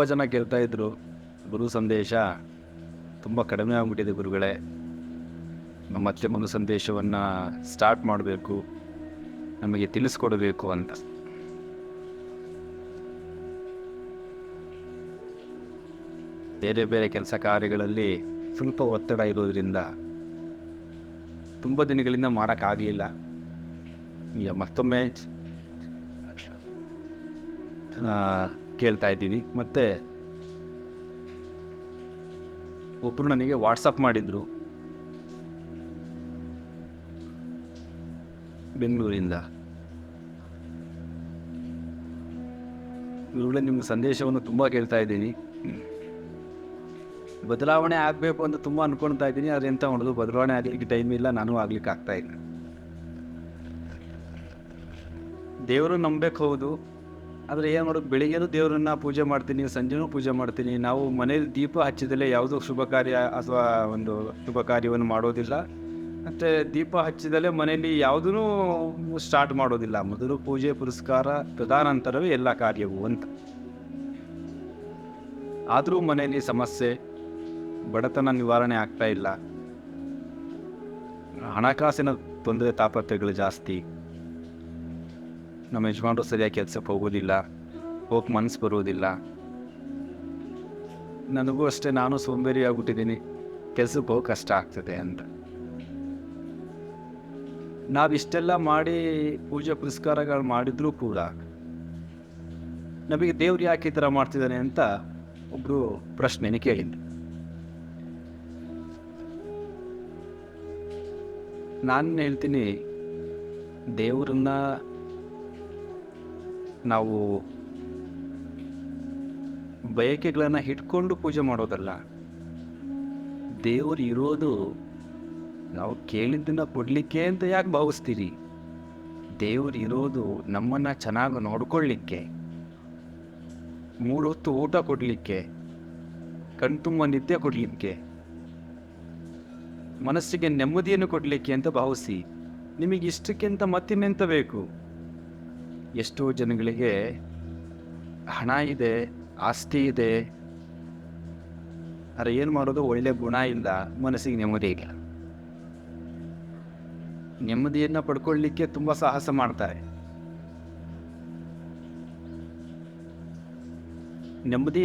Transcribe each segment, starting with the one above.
ತುಂಬ ಜನ ಕೇಳ್ತಾ ಇದ್ರು, ಗುರು ಸಂದೇಶ ತುಂಬ ಕಡಿಮೆ ಆಗ್ಬಿಟ್ಟಿದೆ ಗುರುಗಳೇ. ಮತ್ತೆ ಮನು ಸಂದೇಶವನ್ನು ಸ್ಟಾರ್ಟ್ ಮಾಡಬೇಕು, ನಮಗೆ ತಿಳಿಸ್ಕೊಡಬೇಕು ಅಂತ. ಬೇರೆ ಬೇರೆ ಕೆಲಸ ಕಾರ್ಯಗಳಲ್ಲಿ ಸ್ವಲ್ಪ ಒತ್ತಡ ಇರೋದ್ರಿಂದ ತುಂಬ ದಿನಗಳಿಂದ ಮಾಡೋಕ್ಕಾಗಲಿಲ್ಲ ಈಗ ಮತ್ತೊಮ್ಮೆ ಕೇಳ್ತಾ ಇದ್ದೀನಿ. ಮತ್ತು ಒಬ್ಬರು ನನಗೆ ವಾಟ್ಸಪ್ ಮಾಡಿದರು. ಬೆಂಗಳೂರಿಂದ. ಇವರುಗಳೇ ನಿಮ್ಮ ಸಂದೇಶವನ್ನು ತುಂಬ ಕೇಳ್ತಾ ಇದ್ದೀನಿ. ಬದಲಾವಣೆ ಆಗಬೇಕು ಅಂತ ತುಂಬ ಅನ್ಕೊಳ್ತಾ ಇದ್ದೀನಿ. ಆದರೆ ಎಂತ ಮಾಡೋದು? ಬದಲಾವಣೆ ಆಗಲಿಕ್ಕೆ ಟೈಮ್ ಇಲ್ಲ, ನಾನು ಆಗ್ಲಿಕ್ಕೆ ಆಗ್ತಾ ಇಲ್ಲ. ದೇವರು ನಂಬಬೇಕು ಹೌದು. ಆದರೆ ಏನು ಮಾಡೋದು? ಬೆಳಿಗ್ಗೆನೂ ದೇವರನ್ನ ಪೂಜೆ ಮಾಡ್ತೀನಿ, ಸಂಜೆನೂ ಪೂಜೆ ಮಾಡ್ತೀನಿ. ನಾವು ಮನೇಲಿ ದೀಪ ಹಚ್ಚಿದಲೇ ಯಾವುದೋ ಶುಭ ಕಾರ್ಯ ಅಥವಾ ಒಂದು ಶುಭ ಕಾರ್ಯವನ್ನು ಮಾಡೋದಿಲ್ಲ. ಮತ್ತು ದೀಪ ಹಚ್ಚಿದಲ್ಲೇ ಮನೆಯಲ್ಲಿ ಯಾವುದೂ ಸ್ಟಾರ್ಟ್ ಮಾಡೋದಿಲ್ಲ. ಮೊದಲು ಪೂಜೆ, ಪುರಸ್ಕಾರ, ತದಾನಂತರವೇ ಎಲ್ಲ ಕಾರ್ಯವು ಅಂತ. ಆದರೂ ಮನೆಯಲ್ಲಿ ಸಮಸ್ಯೆ, ಬಡತನ ನಿವಾರಣೆ ಆಗ್ತಾ ಇಲ್ಲ. ಹಣಕಾಸಿನ ತೊಂದರೆ ತಾಪತ್ರೆಗಳು ಜಾಸ್ತಿ. ನಮ್ಮ ಯಜಮಾನರು ಸರಿಯಾಗಿ ಕೆಲಸಕ್ಕೆ ಹೋಗೋದಿಲ್ಲ, ಹೋಗಿ ಮನಸ್ಸು ಬರೋದಿಲ್ಲ. ನನಗೂ ಅಷ್ಟೇ ನಾನು ಸೋಂಬೇರಿ ಆಗ್ಬಿಟ್ಟಿದ್ದೀನಿ ಕೆಲಸಕ್ಕೆ ಹೋಗಿ ಕಷ್ಟ ಆಗ್ತದೆ ಅಂತ. ನಾವಿಷ್ಟೆಲ್ಲ ಮಾಡಿ ಪೂಜೆ ಪುರಸ್ಕಾರಗಳು ಮಾಡಿದ್ರೂ ಕೂಡ, ನಮಗೆ ದೇವ್ರು ಯಾಕೆ ಈ ಥರ ಮಾಡ್ತಿದ್ದಾನೆ ಅಂತ ಒಬ್ಬರು ಪ್ರಶ್ನೆನೇ ಕೇಳಿದ್ರು ನಾನು ಹೇಳ್ತೀನಿ, ದೇವರನ್ನ ನಾವು ಬಯಕೆಗಳನ್ನು ಹಿಡ್ಕೊಂಡು ಪೂಜೆ ಮಾಡೋದಲ್ಲ, ದೇವರು ಇರೋದು ನಾವು ಕೇಳಿದ್ದನ್ನ ಕೊಡಲಿಕ್ಕೆ ಅಂತ ಯಾಕೆ ಭಾವಿಸ್ತೀರಿ? ದೇವರು ಇರೋದು ನಮ್ಮನ್ನು ಚೆನ್ನಾಗಿ ನೋಡ್ಕೊಳ್ಳಿಕ್ಕೆ ಮೂರು ಹೊತ್ತು ಊಟ ಕೊಡಲಿಕ್ಕೆ ಕಣ್ತುಂಬ ನಿದ್ದೆ ಕೊಡಲಿಕ್ಕೆ, ಮನಸ್ಸಿಗೆ ನೆಮ್ಮದಿಯನ್ನು ಕೊಡಲಿಕ್ಕೆ ಅಂತ ಭಾವಿಸಿ ನಿಮಗೆ ಇಷ್ಟಕ್ಕಿಂತ ಮತ್ತಿನ್ನೆಂತ ಬೇಕು? ಎಷ್ಟೋ ಜನಗಳಿಗೆ ಹಣ ಇದೆ, ಆಸ್ತಿ ಇದೆ. ಆದರೆ ಏನು ಮಾಡೋದು? ಒಳ್ಳೆ ಗುಣ ಇಲ್ಲ, ಮನಸ್ಸಿಗೆ ನೆಮ್ಮದಿ ಇಲ್ಲ. ನೆಮ್ಮದಿಯನ್ನು ಪಡ್ಕೊಳ್ಳಿಕ್ಕೆ ತುಂಬ ಸಾಹಸ ಮಾಡ್ತಾರೆ. ನೆಮ್ಮದಿ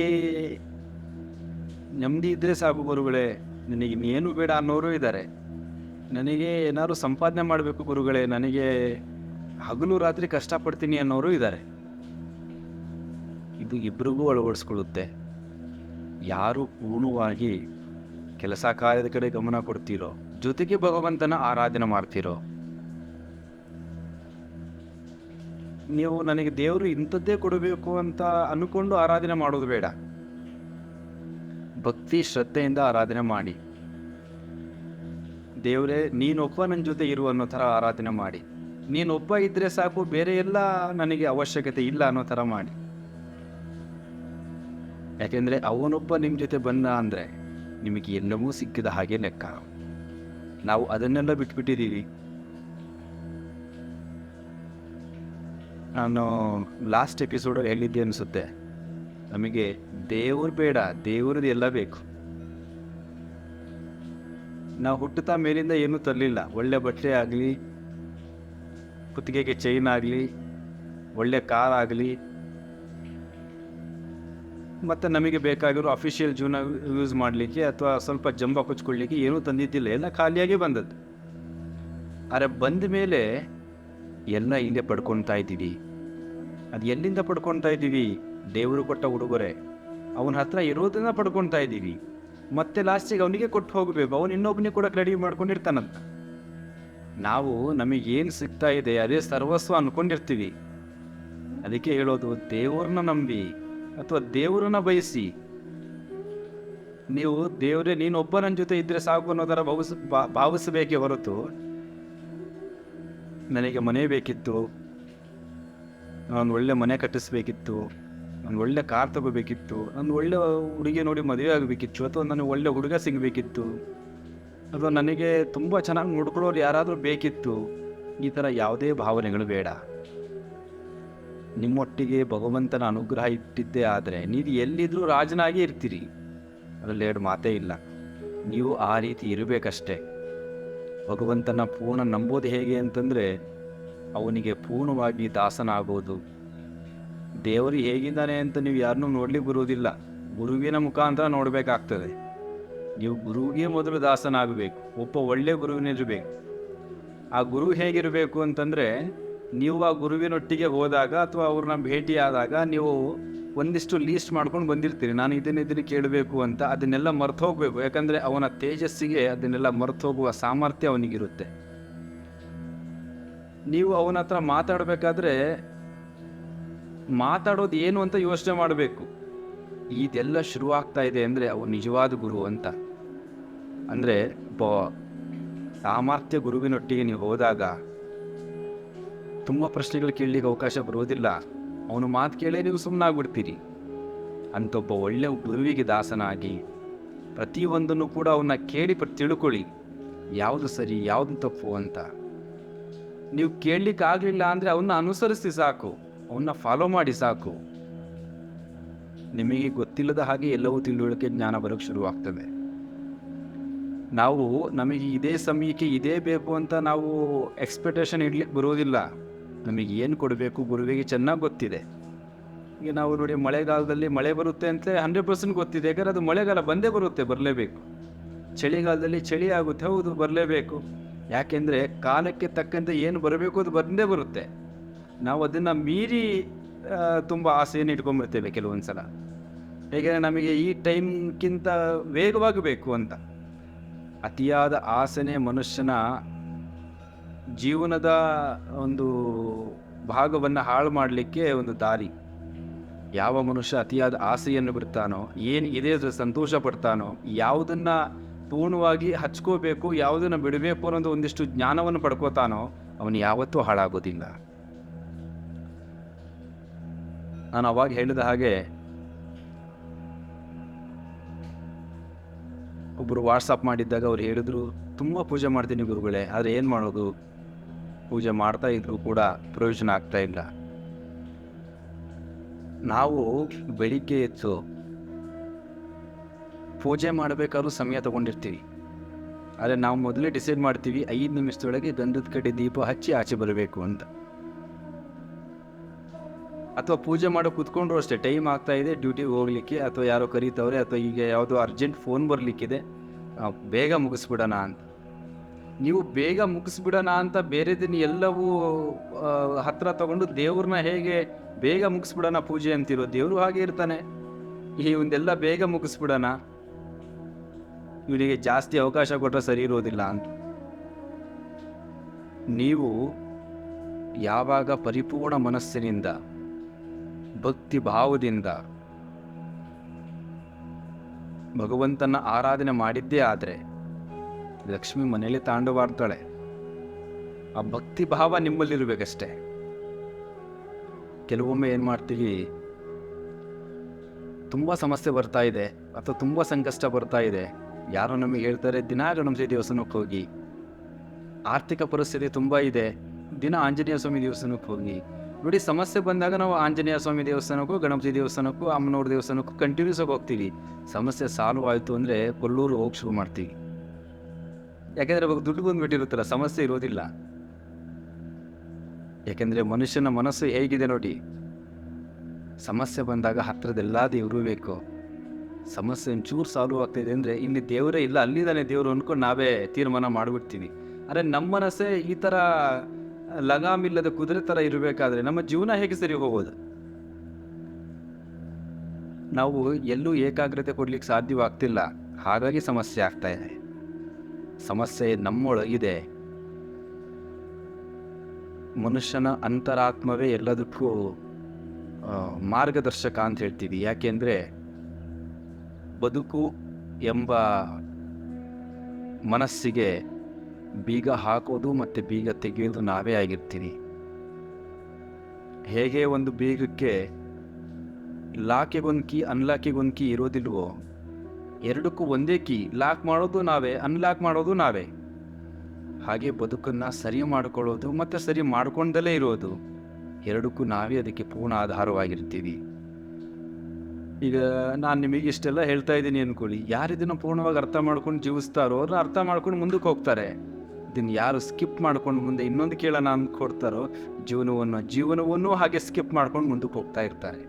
ನೆಮ್ಮದಿ ಇದ್ದರೆ ಸಾಕು ಗುರುಗಳೇ. ನನಗೆ ಇನ್ನೇನು ಬೇಡ ಅನ್ನೋರು ಇದ್ದಾರೆ. ನನಗೆ ಏನಾದ್ರು ಸಂಪಾದನೆ ಮಾಡಬೇಕು ಗುರುಗಳೇ. ನನಗೆ ಹಗಲು ರಾತ್ರಿ ಕಷ್ಟಪಡ್ತೀನಿ ಅನ್ನೋರು ಇದ್ದಾರೆ. ಇದು ಇಬ್ಬರಿಗೂ ಅಳವಡಿಸ್ಕೊಳ್ಳುತ್ತೆ. ಯಾರು ಪೂರ್ಣವಾಗಿ ಕೆಲಸ ಕಾರ್ಯದ ಕಡೆ ಗಮನ ಕೊಡ್ತೀರೋ, ಜೊತೆಗೆ ಭಗವಂತನ ಆರಾಧನೆ ಮಾಡ್ತೀರೋ. ನೀವು ನನಗೆ ದೇವರು ಇಂಥದ್ದೇ ಕೊಡಬೇಕು ಅಂತ ಅನ್ಕೊಂಡು ಆರಾಧನೆ ಮಾಡೋದು ಬೇಡ. ಭಕ್ತಿ ಶ್ರದ್ಧೆಯಿಂದ ಆರಾಧನೆ ಮಾಡಿ. ದೇವರೇ ನೀನೊಬ್ಬ ನನ್ನ ಜೊತೆ ಇರು ಅನ್ನೋ ಥರ ಆರಾಧನೆ ಮಾಡಿ. ನೀನೊಬ್ಬ ಇದ್ರೆ ಸಾಕು, ಬೇರೆ ಎಲ್ಲ ನನಗೆ ಅವಶ್ಯಕತೆ ಇಲ್ಲ ಅನ್ನೋ ಥರ ಮಾಡಿ. ಯಾಕೆಂದರೆ ಅವನೊಬ್ಬ ನಿಮ್ಮ ಜೊತೆ ಬಂದ ಅಂದರೆ ನಿಮಗೆ ಎಲ್ಲವೂ ಸಿಕ್ಕಿದ ಹಾಗೆ ಲೆಕ್ಕ. ನಾವು ಅದನ್ನೆಲ್ಲ ಬಿಟ್ಬಿಟ್ಟಿದ್ದೀವಿ. ನಾನು ಲಾಸ್ಟ್ ಎಪಿಸೋಡ್ ಹೇಳಿದ್ದೆ ಅನಿಸುತ್ತೆ, ನಮಗೆ ದೇವರು ಬೇಡ, ದೇವ್ರದ್ದು ಎಲ್ಲ ಬೇಕು. ನಾವು ಹುಟ್ಟುತ್ತಾ ಮೇಲಿಂದ ಏನೂ ತರಲಿಲ್ಲ, ಒಳ್ಳೆ ಬಟ್ಟೆ ಆಗಲಿ ಕುತ್ತಿಗೆಗೆ ಚೈನ್ ಆಗಲಿ, ಒಳ್ಳೆ ಕಾರ್ ಆಗಲಿ, ಮತ್ತು ನಮಗೆ ಬೇಕಾಗಿರೋ ಅಫಿಷಿಯಲ್ ಜೂನ ಯೂಸ್ ಮಾಡಲಿಕ್ಕೆ ಅಥವಾ ಸ್ವಲ್ಪ ಜಂಬ ಕೊಚ್ಕೊಳ್ಳಿಕ್ಕೆ ಏನೂ ತಂದಿದ್ದಿಲ್ಲ. ಎಲ್ಲ ಖಾಲಿಯಾಗಿ ಬಂದದ್ದು. ಆದರೆ ಬಂದ ಮೇಲೆ ಎಲ್ಲ ಹಿಂದೆ ಪಡ್ಕೊತಾ ಇದ್ದೀವಿ. ಅದು ಎಲ್ಲಿಂದ ಪಡ್ಕೊತಾ ಇದ್ದೀವಿ? ದೇವರು ಕೊಟ್ಟ ಉಡುಗೊರೆ. ಅವನ ಹತ್ರ ಇರೋದನ್ನ ಪಡ್ಕೊತಾ ಇದ್ದೀವಿ. ಮತ್ತೆ ಲಾಸ್ಟಿಗೆ ಅವನಿಗೆ ಕೊಟ್ಟು ಹೋಗಬೇಕು. ಅವನು ಇನ್ನೊಬ್ಬನಿಗೆ ಕೂಡ ರೆಡಿ ಮಾಡ್ಕೊಂಡಿರ್ತಾನಂತ. ನಾವು ನಮಗೇನು ಸಿಗ್ತಾ ಇದೆ, ಅದೇ ಸರ್ವಸ್ವ ಅನ್ಕೊಂಡಿರ್ತೀವಿ. ಅದಕ್ಕೆ ಹೇಳೋದು, ದೇವರನ್ನ ನಂಬಿ ಅಥವಾ ದೇವರನ್ನ ಬಯಸಿ. ನೀವು ದೇವರೇ, ನೀನೊಬ್ಬ ನನ್ನ ಜೊತೆ ಇದ್ದರೆ ಸಾಕು ಅನ್ನೋದರ ಭಾವಿಸ ಭಾವಿಸಬೇಕೇ ಹೊರತು ನನಗೆ ಮನೆ ಬೇಕಿತ್ತು. ನಾನು ಒಳ್ಳೆ ಮನೆ ಕಟ್ಟಿಸ್ಬೇಕಿತ್ತು. ನಾನು ಒಳ್ಳೆ ಕಾರ್ ತಗೋಬೇಕಿತ್ತು. ನಾನು ಒಳ್ಳೆ ಹುಡುಗಿ ನೋಡಿ ಮದುವೆ ಆಗಬೇಕಿತ್ತು. ಅಥವಾ ನನಗೆ ಒಳ್ಳೆ ಹುಡುಗ ಸಿಗಬೇಕಿತ್ತು. ಅಥವಾ ನನಗೆ ತುಂಬ ಚೆನ್ನಾಗಿ ನೋಡ್ಕೊಳ್ಳೋರು ಯಾರಾದರೂ ಬೇಕಿತ್ತು, ಈ ಥರ ಯಾವುದೇ ಭಾವನೆಗಳು ಬೇಡ. ನಿಮ್ಮೊಟ್ಟಿಗೆ ಭಗವಂತನ ಅನುಗ್ರಹ ಇಟ್ಟಿದ್ದೇ ಆದರೆ ನೀವು ಎಲ್ಲಿದ್ದರೂ ರಾಜನಾಗಿ ಇರ್ತೀರಿ. ಅದರಲ್ಲಿ ಎರಡು ಮಾತೇ ಇಲ್ಲ. ನೀವು ಆ ರೀತಿ ಇರಬೇಕಷ್ಟೇ. ಭಗವಂತನ ಪೂರ್ಣ ನಂಬೋದು ಹೇಗೆ ಅಂತಂದರೆ, ಅವನಿಗೆ ಪೂರ್ಣವಾಗಿ ದಾಸನಾಗೋದು. ದೇವರು ಹೇಗಿದ್ದಾನೆ ಅಂತ ನೀವು ಯಾರನ್ನೂ ನೋಡ್ಲಿಕ್ಕೆ ಬರುವುದಿಲ್ಲ. ಗುರುವಿನ ಮುಖಾಂತರ ನೋಡಬೇಕಾಗ್ತದೆ. ನೀವು ಗುರುವಿಗೆ ಮೊದಲು ದಾಸನಾಗಬೇಕು. ಒಬ್ಬ ಒಳ್ಳೆಯ ಗುರುವಿನಿರಬೇಕು ಆ ಗುರು ಹೇಗಿರಬೇಕು ಅಂತಂದರೆ, ನೀವು ಆ ಗುರುವಿನೊಟ್ಟಿಗೆ ಹೋದಾಗ ಅಥವಾ ಅವ್ರನ್ನ ಭೇಟಿಯಾದಾಗ ನೀವು ಒಂದಿಷ್ಟು ಲೀಸ್ಟ್ ಮಾಡ್ಕೊಂಡು ಬಂದಿರ್ತೀರಿ. ನಾನು ಇದನ್ನ ಇದನ್ನು ಕೇಳಬೇಕು ಅಂತ ಅದನ್ನೆಲ್ಲ ಮರ್ತು ಹೋಗಬೇಕು. ಯಾಕಂದರೆ ಅವನ ತೇಜಸ್ಸಿಗೆ ಅದನ್ನೆಲ್ಲ ಮರ್ತು ಹೋಗುವ ಸಾಮರ್ಥ್ಯ ಅವನಿಗಿರುತ್ತೆ. ನೀವು ಅವನ ಹತ್ರ ಮಾತಾಡಬೇಕಾದ್ರೆ, ಮಾತಾಡೋದು ಏನು ಅಂತ ಯೋಚನೆ ಮಾಡಬೇಕು. ಇದೆಲ್ಲ ಶುರುವಾಗ್ತಾ ಇದೆ ಅಂದರೆ, ಅವನು ನಿಜವಾದ ಗುರು ಅಂತ. ಅಂದರೆ ಒಬ್ಬ ಸಾಮರ್ಥ್ಯ ಗುರುವಿನೊಟ್ಟಿಗೆ ನೀವು ಹೋದಾಗ ತುಂಬ ಪ್ರಶ್ನೆಗಳು ಕೇಳಲಿಕ್ಕೆ ಅವಕಾಶ ಬರೋದಿಲ್ಲ ಅವನು ಮಾತು ಕೇಳೇ ನೀವು ಸುಮ್ಮನಾಗ್ಬಿಡ್ತೀರಿ ಒಬ್ಬ ಒಳ್ಳೆಯ ಗುರುವಿಗೆ ದಾಸನಾಗಿ ಪ್ರತಿಯೊಂದನ್ನು ಕೂಡ ಅವನ್ನ ಕೇಳಿ ತಿಳ್ಕೊಳ್ಳಿ. ಯಾವುದು ಸರಿ, ಯಾವುದು ತಪ್ಪು ಅಂತ. ನೀವು ಕೇಳಲಿಕ್ಕೆ ಆಗಲಿಲ್ಲ ಅಂದರೆ ಅವನ್ನ ಅನುಸರಿಸಿ ಸಾಕು. ಅವನ್ನ ಫಾಲೋ ಮಾಡಿ ಸಾಕು. ನಿಮಗೆ ಗೊತ್ತಿಲ್ಲದ ಹಾಗೆ ಎಲ್ಲವೂ ತಿಳುವಳಿಕೆ ಜ್ಞಾನ ಬರೋಕ್ಕೆ ಶುರುವಾಗ್ತದೆ. ನಾವು ನಮಗೆ ಇದೇ ಸಮಯಕ್ಕೆ ಇದೇ ಬೇಕು ಅಂತ ನಾವು ಎಕ್ಸ್ಪೆಕ್ಟೇಷನ್ ಇಡ್ಲಿಕ್ಕೆ ಬರೋದಿಲ್ಲ. ನಮಗೆ ಏನು ಕೊಡಬೇಕು ಗುರುವಿಗೆ ಚೆನ್ನಾಗಿ ಗೊತ್ತಿದೆ. ಈಗ ನಾವು ನೋಡಿ ಮಳೆಗಾಲದಲ್ಲಿ ಮಳೆ ಬರುತ್ತೆ ಅಂತ ಹಂಡ್ರೆಡ್ ಪರ್ಸೆಂಟ್ ಗೊತ್ತಿದೆ. ಯಾಕಂದ್ರೆ ಅದು ಮಳೆಗಾಲ ಬಂದೇ ಬರುತ್ತೆ, ಬರಲೇಬೇಕು. ಚಳಿಗಾಲದಲ್ಲಿ ಚಳಿ ಆಗುತ್ತೆ, ಹೌದು, ಬರಲೇಬೇಕು. ಯಾಕೆಂದರೆ ಕಾಲಕ್ಕೆ ತಕ್ಕಂತೆ ಏನು ಬರಬೇಕು ಅದು ಬಂದೇ ಬರುತ್ತೆ. ನಾವು ಅದನ್ನು ಮೀರಿ ತುಂಬ ಆಸೆಯನ್ನು ಇಟ್ಕೊಂಡ್ಬಿಡ್ತೇವೆ ಕೆಲವೊಂದು ಸಲ ಹೇಗೆ ನಮಗೆ ಈ ಟೈಮ್ಗಿಂತ ವೇಗವಾಗಬೇಕು ಅಂತ. ಅತಿಯಾದ ಆಸನೆ ಮನುಷ್ಯನ ಜೀವನದ ಒಂದು ಭಾಗವನ್ನು ಹಾಳು ಮಾಡಲಿಕ್ಕೆ ಒಂದು ದಾರಿ. ಯಾವ ಮನುಷ್ಯ ಅತಿಯಾದ ಆಸೆಯನ್ನು ಬಿಡ್ತಾನೋ, ಏನು ಇದೆ ಸಂತೋಷ ಪಡ್ತಾನೋ, ಯಾವುದನ್ನು ಪೂರ್ಣವಾಗಿ ಹಚ್ಕೋಬೇಕು, ಯಾವುದನ್ನು ಬಿಡಬೇಕು ಅನ್ನೋದು ಒಂದಿಷ್ಟು ಜ್ಞಾನವನ್ನು ಪಡ್ಕೋತಾನೋ, ಅವನು ಯಾವತ್ತೂ ಹಾಳಾಗೋದಿಲ್ಲ. ನಾನು ಅವಾಗ ಹೇಳಿದ ಹಾಗೆ ಒಬ್ಬರು ವಾಟ್ಸಪ್ ಮಾಡಿದ್ದಾಗ ಅವ್ರು ಹೇಳಿದ್ರು, ತುಂಬ ಪೂಜೆ ಮಾಡ್ತೀನಿ ಗುರುಗಳೇ, ಆದರೆ ಏನು ಮಾಡೋದು? ಪೂಜೆ ಮಾಡ್ತಾ ಇದ್ರು ಕೂಡ ಪ್ರಯೋಜನ ಆಗ್ತಾ ಇಲ್ಲ. ನಾವು ಬೆಳಿಗ್ಗೆ ಎದ್ದು ಪೂಜೆ ಮಾಡಬೇಕಾದ್ರೂ ಸಮಯ ತಗೊಂಡಿರ್ತೀವಿ. ಆದರೆ ನಾವು ಮೊದಲೇ ಡಿಸೈಡ್ ಮಾಡ್ತೀವಿ, ಐದು ನಿಮಿಷದೊಳಗೆ ಗಂಧದ ಕಡೆ ದೀಪ ಹಚ್ಚಿ ಆಚೆ ಬರಬೇಕು ಅಂತ. ಅಥವಾ ಪೂಜೆ ಮಾಡೋ ಕೂತ್ಕೊಂಡ್ರು ಅಷ್ಟೇ ಟೈಮ್ ಆಗ್ತಾ ಇದೆ ಡ್ಯೂಟಿಗೆ ಹೋಗ್ಲಿಕ್ಕೆ ಅಥವಾ ಯಾರೋ ಕರೀತವ್ರೆ ಅಥವಾ ಈಗ ಯಾವುದೋ ಅರ್ಜೆಂಟ್ ಫೋನ್ ಬರಲಿಕ್ಕಿದೆ ಬೇಗ ಮುಗಿಸ್ಬಿಡೋಣ ಅಂತ. ನೀವು ಬೇಗ ಮುಗಿಸ್ಬಿಡೋಣ ಅಂತ ಬೇರೆ ದಿನ ಎಲ್ಲವೂ ಹತ್ರ ತಗೊಂಡು ದೇವ್ರನ್ನ ಹೇಗೆ ಬೇಗ ಮುಗಿಸ್ಬಿಡೋಣ ಪೂಜೆ ಅಂತಿರೋ, ದೇವರು ಹಾಗೆ ಇರ್ತಾನೆ. ಈ ಒಂದೆಲ್ಲ ಬೇಗ ಮುಗಿಸ್ಬಿಡೋಣ. ಇವನಿಗೆ ಜಾಸ್ತಿ ಅವಕಾಶ ಕೊಟ್ಟರೆ ಸರಿ ಇರೋದಿಲ್ಲ ಅಂತ. ನೀವು ಯಾವಾಗ ಪರಿಪೂರ್ಣ ಮನಸ್ಸಿನಿಂದ ಭಕ್ತಿ ಭಾವದಿಂದ ಭಗವಂತನ ಆರಾಧನೆ ಮಾಡಿದ್ದೇ ಆದರೆ ಲಕ್ಷ್ಮಿ ಮನೆಯಲ್ಲಿ ತಾಂಡವಾಡ್ತಾಳೆ. ಆ ಭಕ್ತಿ ಭಾವ ನಿಮ್ಮಲ್ಲಿರಬೇಕಷ್ಟೆ ಕೆಲವೊಮ್ಮೆ ಏನು ಮಾಡ್ತೀವಿ? ತುಂಬ ಸಮಸ್ಯೆ ಬರ್ತಾ ಇದೆ ಅಥವಾ ತುಂಬ ಸಂಕಷ್ಟ ಬರ್ತಾ ಇದೆ. ಯಾರೋ ನಮಗೆ ಹೇಳ್ತಾರೆ, ದಿನ ಗಣಪತಿ ದೇವಸ್ಥಾನಕ್ಕೆ ಹೋಗಿ. ಆರ್ಥಿಕ ಪರಿಸ್ಥಿತಿ ತುಂಬ ಇದೆ. ದಿನ ಆಂಜನೇಯ ಸ್ವಾಮಿ ದೇವಸ್ಥಾನಕ್ಕೆ ಹೋಗಿ. ನೋಡಿ, ಸಮಸ್ಯೆ ಬಂದಾಗ ನಾವು ಆಂಜನೇಯ ಸ್ವಾಮಿ ದೇವಸ್ಥಾನಕ್ಕೂ, ಗಣಪತಿ ದೇವಸ್ಥಾನಕ್ಕೂ, ಅಮ್ಮನವ್ರ ದೇವಸ್ಥಾನಕ್ಕೂ ಕಂಟಿನ್ಯೂಸ್ ಆಗಿ ಹೋಗ್ತೀವಿ. ಸಮಸ್ಯೆ ಸಾಲ್ವ್ ಆಯಿತು ಅಂದರೆ ಕೊಲ್ಲೂರು ಹೋಗಿ ಶುರು ಮಾಡ್ತೀವಿ. ಯಾಕೆಂದರೆ ಅವಾಗ ದುಡ್ಡು ಬಂದುಬಿಟ್ಟಿರುತ್ತಲ್ಲ, ಸಮಸ್ಯೆ ಇರೋದಿಲ್ಲ. ಯಾಕೆಂದರೆ ಮನುಷ್ಯನ ಮನಸ್ಸು ಹೇಗಿದೆ ನೋಡಿ. ಸಮಸ್ಯೆ ಬಂದಾಗ ಹತ್ತಿರದೆಲ್ಲ ದೇವರು ಬೇಕು. ಸಮಸ್ಯೆ ಒಂಚೂರು ಸಾಲ್ವ್ ಆಗ್ತಿದೆ ಅಂದರೆ ಇಲ್ಲಿ ದೇವರೇ ಇಲ್ಲ, ಅಲ್ಲಿದ್ದಾನೆ ದೇವರು ಅಂದ್ಕೊಂಡು ನಾವೇ ತೀರ್ಮಾನ ಮಾಡಿಬಿಡ್ತೀವಿ. ಆದರೆ ನಮ್ಮ ಮನಸ್ಸೇ ಈ ಥರ ಲಗಾಮಿಲ್ಲದ ಕುದುರೆ ಥರ ಇರಬೇಕಾದ್ರೆ ನಮ್ಮ ಜೀವನ ಹೇಗೆ ಸರಿ ಹೋಗೋದು? ನಾವು ಎಲ್ಲೂ ಏಕಾಗ್ರತೆ ಕೊಡ್ಲಿಕ್ಕೆ ಸಾಧ್ಯವಾಗ್ತಿಲ್ಲ. ಹಾಗಾಗಿ ಸಮಸ್ಯೆ ಆಗ್ತಾ ಇದೆ. ಸಮಸ್ಯೆ ನಮ್ಮೊಳಗಿದೆ ಮನುಷ್ಯನ ಅಂತರಾತ್ಮವೇ ಎಲ್ಲದಕ್ಕೂ ಮಾರ್ಗದರ್ಶಕ ಅಂತ ಹೇಳ್ತೀವಿ. ಯಾಕೆಂದರೆ ಬದುಕು ಎಂಬ ಮನಸ್ಸಿಗೆ ಬೀಗ ಹಾಕೋದು ಮತ್ತು ಬೀಗ ತೆಗೆಯೋದು ನಾವೇ ಆಗಿರ್ತೀವಿ ಹೇಗೆ ಒಂದು ಬೀಗಕ್ಕೆ ಲಾಕಿಗೊಂದು ಕೀ ಅನ್ಲಾಕಿಗೊಂದು ಕೀ ಇರೋದಿಲ್ವೋ? ಎರಡಕ್ಕೂ ಒಂದೇ ಕೀ, ಲಾಕ್ ಮಾಡೋದು ನಾವೇ ಅನ್ಲಾಕ್ ಮಾಡೋದು ನಾವೇ. ಹಾಗೆ ಬದುಕನ್ನು ಸರಿ ಮಾಡಿಕೊಳ್ಳೋದು ಮತ್ತು ಸರಿ ಮಾಡ್ಕೊಂಡಲೇ ಇರೋದು. ಎರಡಕ್ಕೂ ನಾವೇ ಅದಕ್ಕೆ ಪೂರ್ಣ ಆಧಾರವಾಗಿರ್ತೀವಿ ಈಗ ನಾನು ನಿಮಗೆ ಇಷ್ಟೆಲ್ಲ ಹೇಳ್ತಾ ಇದ್ದೀನಿ ಅಂದ್ಕೊಳ್ಳಿ ಯಾರು ಇದನ್ನು ಪೂರ್ಣವಾಗಿ ಅರ್ಥ ಮಾಡ್ಕೊಂಡು ಜೀವಿಸ್ತಾರೋ ಅವ್ರನ್ನ ಅರ್ಥ ಮಾಡ್ಕೊಂಡು ಮುಂದಕ್ಕೆ ಹೋಗ್ತಾರೆ. ಇದನ್ನು ಯಾರು ಸ್ಕಿಪ್ ಮಾಡ್ಕೊಂಡು ಮುಂದೆ ಇನ್ನೊಂದು ಕೇಳೋಣ ಅಂದ್ಕೊಡ್ತಾರೋ ಜೀವನವನ್ನು ಜೀವನವನ್ನು ಹಾಗೆ ಸ್ಕಿಪ್ ಮಾಡ್ಕೊಂಡು ಮುಂದಕ್ಕೆ ಹೋಗ್ತಾ ಇರ್ತಾರೆ.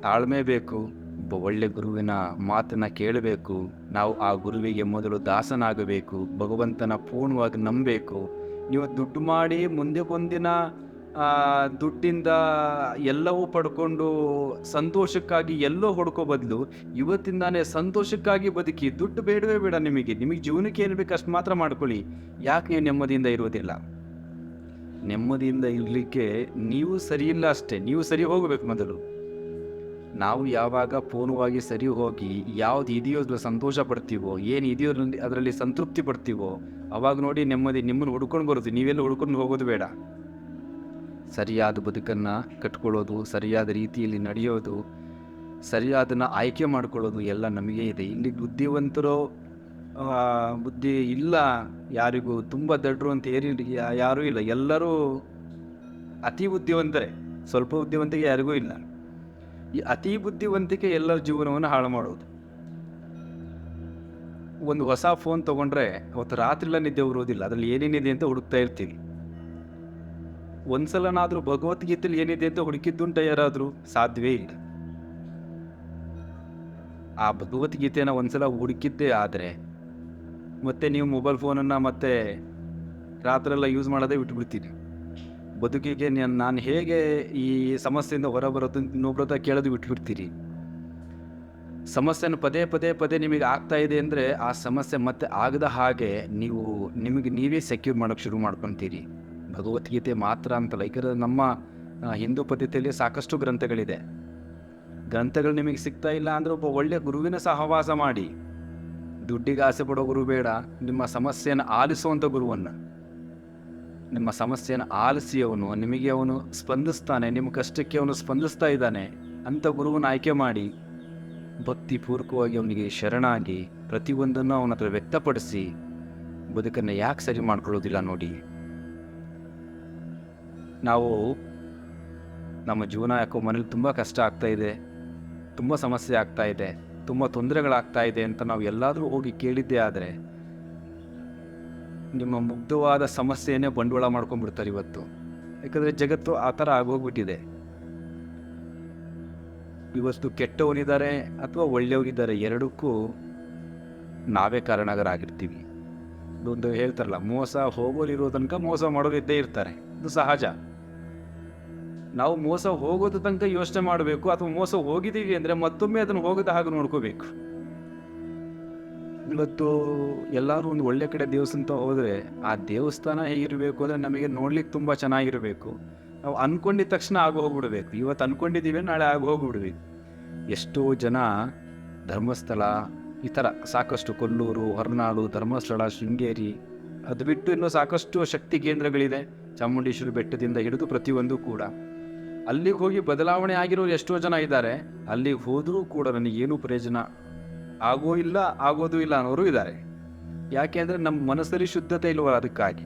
ತಾಳ್ಮೆ ಬೇಕು, ಒಬ್ಬ ಒಳ್ಳೆ ಗುರುವಿನ ಮಾತನ್ನ ಕೇಳಬೇಕು, ನಾವು ಆ ಗುರುವಿಗೆ ಮೊದಲು ದಾಸನಾಗಬೇಕು, ಭಗವಂತನ ಪೂರ್ಣವಾಗಿ ನಂಬಬೇಕು, ನೀವು ದುಡ್ಡು ಮಾಡಿ ಮುಂದೆ ಒಂದಿನ ದುಡ್ಡಿಂದ ಎಲ್ಲವೂ ಪಡ್ಕೊಂಡು ಸಂತೋಷಕ್ಕಾಗಿ ಎಲ್ಲೋ ಹೊಡ್ಕೋ ಬದಲು ಇವತ್ತಿಂದಾನೇ ಸಂತೋಷಕ್ಕಾಗಿ ಬದುಕಿ ದುಡ್ಡು ಬೇಡವೇ ಬೇಡ ನಿಮಗೆ. ನಿಮಗೆ ಜೀವನಕ್ಕೆ ಏನು ಬೇಕು ಅಷ್ಟು ಮಾತ್ರ ಮಾಡ್ಕೊಳ್ಳಿ. ಯಾಕೆ ನೀವು ನೆಮ್ಮದಿಯಿಂದ ಇರೋದಿಲ್ಲ ನೆಮ್ಮದಿಯಿಂದ ಇರಲಿಕ್ಕೆ ನೀವು ಸರಿ ಇಲ್ಲ ಅಷ್ಟೇ. ನೀವು ಸರಿ ಹೋಗಬೇಕು ಮೊದಲು. ನಾವು ಯಾವಾಗ ಪೂರ್ಣವಾಗಿ ಸರಿ ಹೋಗಿ ಯಾವ್ದು ಇದೆಯೋ ಅದ್ರಲ್ಲಿ ಸಂತೋಷ ಪಡ್ತೀವೋ, ಏನು ಇದೆಯೋ ಅದರಲ್ಲಿ ಸಂತೃಪ್ತಿ ಪಡ್ತೀವೋ, ಅವಾಗ ನೋಡಿ ನೆಮ್ಮದಿ ನಿಮ್ಮನ್ನು ಹುಡ್ಕೊಂಡು ಬರುತ್ತೆ ನೀವೆಲ್ಲ ಹುಡ್ಕೊಂಡು ಹೋಗೋದು ಬೇಡ. ಸರಿಯಾದ ಬದುಕನ್ನು ಕಟ್ಕೊಳ್ಳೋದು, ಸರಿಯಾದ ರೀತಿಯಲ್ಲಿ ನಡೆಯೋದು, ಸರಿಯಾದನ್ನ ಆಯ್ಕೆ ಮಾಡ್ಕೊಳ್ಳೋದು ಎಲ್ಲ ನಮಗೆ ಇದೆ. ಇಲ್ಲಿ ಬುದ್ಧಿವಂತರು ಬುದ್ಧಿ ಇಲ್ಲ ಯಾರಿಗೂ, ತುಂಬ ದಡ್ರು ಅಂತ ಯಾ- ಯಾರೂ ಇಲ್ಲ. ಎಲ್ಲರೂ ಅತಿ ಬುದ್ಧಿವಂತರೇ. ಸ್ವಲ್ಪ ಬುದ್ಧಿವಂತಿಕೆ ಯಾರಿಗೂ ಇಲ್ಲ. ಈ ಅತಿ ಬುದ್ಧಿವಂತಿಕೆ ಎಲ್ಲರ ಜೀವನವನ್ನು ಹಾಳು ಮಾಡೋದು. ಒಂದು ಹೊಸ ಫೋನ್ ತಗೊಂಡ್ರೆ, ಅವತ್ತು ರಾತ್ರಿಲ್ಲ ನಿದ್ದೆ ಬರೋದಿಲ್ಲ. ಅದರಲ್ಲಿ ಏನೇನಿದೆ ಅಂತ ಹುಡುಕ್ತಾ ಇರ್ತೀವಿ. ಒಂದ್ಸಲನಾದ್ರೂ ಭಗವದ್ಗೀತೆಲಿ ಏನಿದೆ ಅಂತ ಹುಡುಕಿದ್ದುಂಟ ಯಾರಾದರೂ? ಸಾಧ್ಯವೇ ಇಲ್ಲ. ಆ ಭಗವದ್ಗೀತೆನ ಒಂದ್ಸಲ ಹುಡುಕಿದ್ದೇ ಆದರೆ ಮತ್ತೆ ನೀವು ಮೊಬೈಲ್ ಫೋನನ್ನು ಮತ್ತೆ ರಾತ್ರೆಲ್ಲ ಯೂಸ್ ಮಾಡೋದೇ ಬಿಟ್ಬಿಡ್ತೀನಿ. ಬದುಕಿಗೆ ನಾನು ಹೇಗೆ ಈ ಸಮಸ್ಯೆಯಿಂದ ಹೊರಬರೋದು ಬರೋದು ಇನ್ನೊಬ್ರ ಹತ್ರ ಕೇಳೋದು ಬಿಟ್ಬಿಡ್ತೀರಿ ಸಮಸ್ಯೆನ ಪದೇ ಪದೇ ಪದೇ ನಿಮಗೆ ಆಗ್ತಾ ಇದೆ ಅಂದರೆ ಆ ಸಮಸ್ಯೆ ಮತ್ತೆ ಆಗದ ಹಾಗೆ ನೀವು ನಿಮಗೆ ನೀವೇ ಸೆಕ್ಯೂರ್ ಮಾಡೋಕ್ಕೆ ಶುರು ಮಾಡ್ಕೊತೀರಿ. ಭಗವದ್ಗೀತೆ ಮಾತ್ರ ಅಂತಲ್ಲ ಯಾಕಂದರೆ ನಮ್ಮ ಹಿಂದೂ ಪದ್ಧತಿಯಲ್ಲಿ ಸಾಕಷ್ಟು ಗ್ರಂಥಗಳಿದೆ. ಗ್ರಂಥಗಳು ನಿಮಗೆ ಸಿಗ್ತಾ ಇಲ್ಲ ಅಂದರೆ ಒಬ್ಬ ಒಳ್ಳೆಯ ಗುರುವಿನ ಸಹವಾಸ ಮಾಡಿ. ದುಡ್ಡಿಗೆ ಆಸೆ ಪಡೋ ಗುರು ಬೇಡ, ನಿಮ್ಮ ಸಮಸ್ಯೆಯನ್ನು ಆಲಿಸುವಂಥ ಗುರುವನ್ನು. ನಿಮ್ಮ ಸಮಸ್ಯೆಯನ್ನು ಆಲಿಸಿ ಅವನು ನಿಮಗೆ ಅವನು ಸ್ಪಂದಿಸ್ತಾನೆ, ನಿಮ್ಮ ಕಷ್ಟಕ್ಕೆ ಅವನು ಸ್ಪಂದಿಸ್ತಾ ಇದ್ದಾನೆ ಅಂಥ ಗುರುವನ್ನು ಆಯ್ಕೆ ಮಾಡಿ, ಭಕ್ತಿಪೂರ್ವಕವಾಗಿ ಅವನಿಗೆ ಶರಣಾಗಿ ಪ್ರತಿಯೊಂದನ್ನು ಅವನ ಹತ್ರ ವ್ಯಕ್ತಪಡಿಸಿ, ಬದುಕನ್ನು ಯಾಕೆ ಸರಿ ಮಾಡ್ಕೊಳ್ಳೋದಿಲ್ಲ ನೋಡಿ. ನಾವು ನಮ್ಮ ಜೀವನ ಯಾಕೋ ಮನೇಲಿ ತುಂಬ ಕಷ್ಟ ಆಗ್ತಾ ಇದೆ, ತುಂಬ ಸಮಸ್ಯೆ ಆಗ್ತಾ ಇದೆ, ತುಂಬ ತೊಂದರೆಗಳಾಗ್ತಾ ಇದೆ ಅಂತ ನಾವು ಎಲ್ಲಾದರೂ ಹೋಗಿ ಕೇಳಿದ್ದೇ ಆದರೆ ನಿಮ್ಮ ಮುಗ್ಧವಾದ ಸಮಸ್ಯೆಯನ್ನೇ ಬಂಡವಾಳ ಮಾಡ್ಕೊಂಡ್ಬಿಡ್ತಾರೆ ಇವತ್ತು. ಯಾಕಂದರೆ ಜಗತ್ತು ಆ ಥರ ಆಗೋಗ್ಬಿಟ್ಟಿದೆ. ಇವತ್ತು ಕೆಟ್ಟವನಿದ್ದಾರೆ ಅಥವಾ ಒಳ್ಳೆಯವರಿದ್ದಾರೆ ಎರಡಕ್ಕೂ ನಾವೇ ಕಾರಣಗರಾಗಿರ್ತೀವಿ ಒಂದು ಹೇಳ್ತಾರಲ್ಲ, ಮೋಸ ಹೋಗೋರಿರೋ ತನಕ ಮೋಸ ಮಾಡೋರಿದ್ದೇ ಇರ್ತಾರೆ. ಇದು ಸಹಜ. ನಾವು ಮೋಸ ಹೋಗೋದ ತನಕ ಯೋಚನೆ ಮಾಡಬೇಕು ಅಥವಾ ಮೋಸ ಹೋಗಿದ್ದೀವಿ ಅಂದರೆ ಮತ್ತೊಮ್ಮೆ ಅದನ್ನು ಹೋಗದ ಹಾಗೆ ನೋಡ್ಕೋಬೇಕು. ಇವತ್ತು ಎಲ್ಲರೂ ಒಂದು ಒಳ್ಳೆ ಕಡೆ ದೇವಸ್ಥಾನ ಹೋದರೆ ಆ ದೇವಸ್ಥಾನ ಹೇಗಿರಬೇಕು ಅಂದರೆ ನಮಗೆ ನೋಡ್ಲಿಕ್ಕೆ ತುಂಬ ಚೆನ್ನಾಗಿರಬೇಕು. ನಾವು ಅನ್ಕೊಂಡಿದ ತಕ್ಷಣ ಆಗಿ ಹೋಗ್ಬಿಡ್ಬೇಕು. ಇವತ್ತು ಅಂದ್ಕೊಂಡಿದ್ದೀವಿ ನಾಳೆ ಆಗಿ ಹೋಗ್ಬಿಡ್ಬೇಕು. ಎಷ್ಟೋ ಜನ ಧರ್ಮಸ್ಥಳ, ಈ ಥರ ಸಾಕಷ್ಟು ಕೊಲ್ಲೂರು, ಹೊರನಾಡು, ಧರ್ಮಸ್ಥಳ, ಶೃಂಗೇರಿ ಅದು ಬಿಟ್ಟು ಇನ್ನೂ ಸಾಕಷ್ಟು ಶಕ್ತಿ ಕೇಂದ್ರಗಳಿದೆ. ಚಾಮುಂಡೇಶ್ವರಿ ಬೆಟ್ಟದಿಂದ ಹಿಡಿದು ಪ್ರತಿಯೊಂದು ಕೂಡ. ಅಲ್ಲಿಗೆ ಹೋಗಿ ಬದಲಾವಣೆ ಆಗಿರೋರು ಎಷ್ಟೋ ಜನ ಇದ್ದಾರೆ. ಅಲ್ಲಿಗೆ ಹೋದರೂ ಕೂಡ ನನಗೇನು ಪ್ರಯೋಜನ ಆಗೋ ಇಲ್ಲ, ಆಗೋದು ಇಲ್ಲ ಅನ್ನೋರು ಇದ್ದಾರೆ. ಯಾಕೆ ಅಂದರೆ ನಮ್ಮ ಮನಸ್ಸಲ್ಲಿ ಶುದ್ಧತೆ ಇಲ್ವ ಅದಕ್ಕಾಗಿ.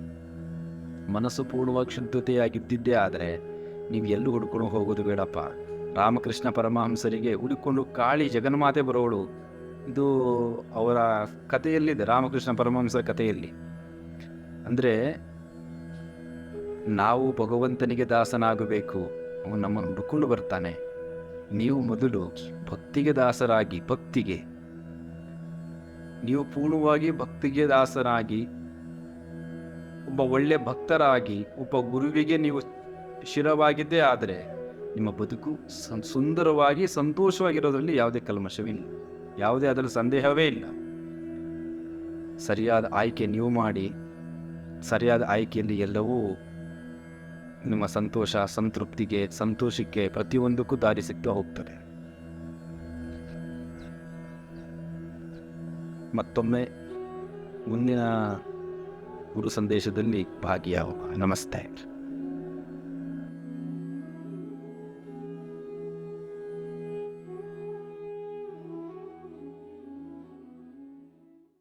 ಮನಸ್ಸು ಪೂರ್ಣವಾಗಿ ಶುದ್ಧತೆಯಾಗಿದ್ದಿದ್ದೇ ಆದರೆ ನೀವು ಎಲ್ಲೂ ಹುಡ್ಕೊಂಡು ಹೋಗೋದು ಬೇಡಪ್ಪ. ರಾಮಕೃಷ್ಣ ಪರಮಹಂಸರಿಗೆ ಹುಡುಕೊಂಡು ಕಾಳಿ ಜಗನ್ಮಾತೆ ಬರೋಳು. ಇದು ಅವರ ಕಥೆಯಲ್ಲಿದೆ, ರಾಮಕೃಷ್ಣ ಪರಮಹಂಸರ ಕಥೆಯಲ್ಲಿ. ಅಂದರೆ ನಾವು ಭಗವಂತನಿಗೆ ದಾಸನಾಗಬೇಕು. ಅವನು ನಮ್ಮನ್ನು ಹುಡುಕೊಂಡು ಬರ್ತಾನೆ. ನೀವು ಮೊದಲು ಭಕ್ತಿಗೆ ದಾಸರಾಗಿ ಭಕ್ತಿಗೆ. ನೀವು ಪೂರ್ಣವಾಗಿ ಭಕ್ತಿಗೆ ದಾಸರಾಗಿ, ಒಬ್ಬ ಒಳ್ಳೆ ಭಕ್ತರಾಗಿ, ಒಬ್ಬ ಗುರುವಿಗೆ ನೀವು ಶಿರವಾಗಿದ್ದೇ ಆದರೆ ನಿಮ್ಮ ಬದುಕು ಸುಂದರವಾಗಿ ಸಂತೋಷವಾಗಿರೋದ್ರಲ್ಲಿ ಯಾವುದೇ ಕಲ್ಮಶವಿಲ್ಲ. ಯಾವುದೇ ಅದರಲ್ಲಿ ಸಂದೇಹವೇ ಇಲ್ಲ. ಸರಿಯಾದ ಆಯ್ಕೆ ನೀವು ಮಾಡಿ, ಸರಿಯಾದ ಆಯ್ಕೆಯಲ್ಲಿ ಎಲ್ಲವೂ ನಿಮ್ಮ ಸಂತೋಷ ಸಂತೃಪ್ತಿಗೆ ಸಂತೋಷಕ್ಕೆ ಪ್ರತಿಯೊಂದಕ್ಕೂ ದಾರಿ ಸಿಗ್ತಾ ಹೋಗ್ತದೆ. ಮತ್ತೊಮ್ಮೆ ಮುಂದಿನ ಗುರು ಸಂದೇಶದಲ್ಲಿ ಭಾಗಿಯಾಗುವ ನಮಸ್ತೆ.